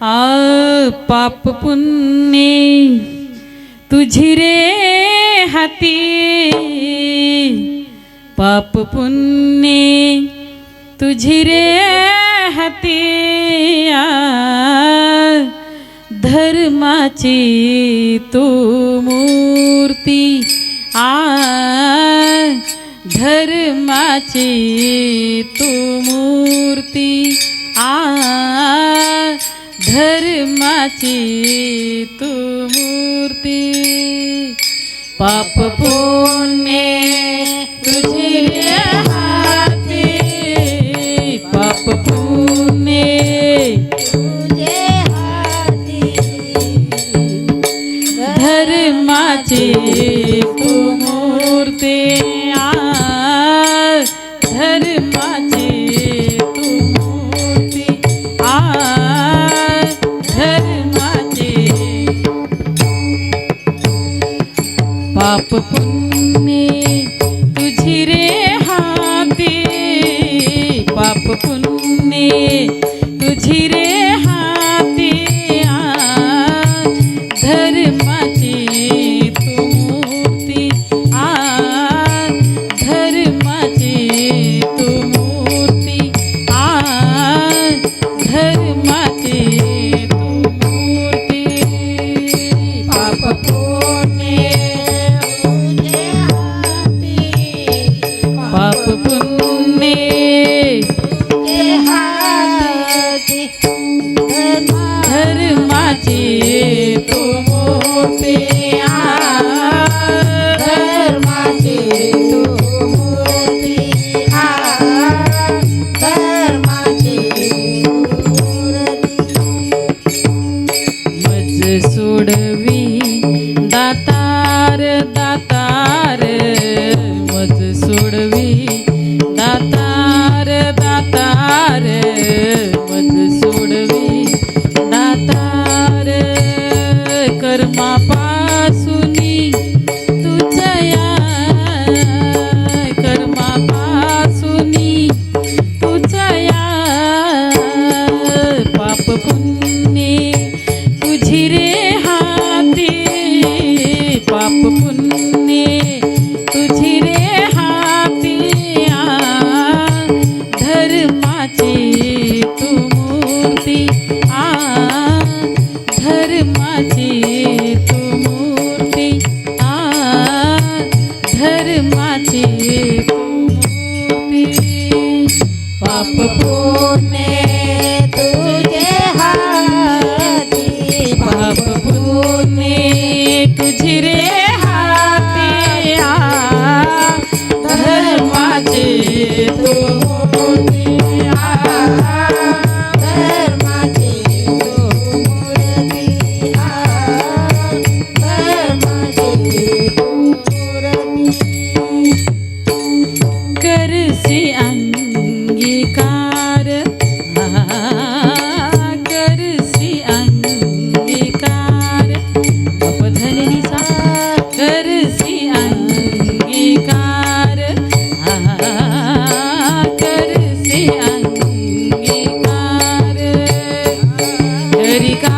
आ पाप पुण्य तुझी रे हाती. पाप पुण्य तुझी रे हाती. आ, धर्माची तू मूर्ती. आ धर्माची तू मूर्ती. आ धर्माची तू मूर्ती. पाप पुण्य तुझी हाती. पाप पुण्य पाप पुण्य तुझी रे हाती पाप पुण्य पाप América.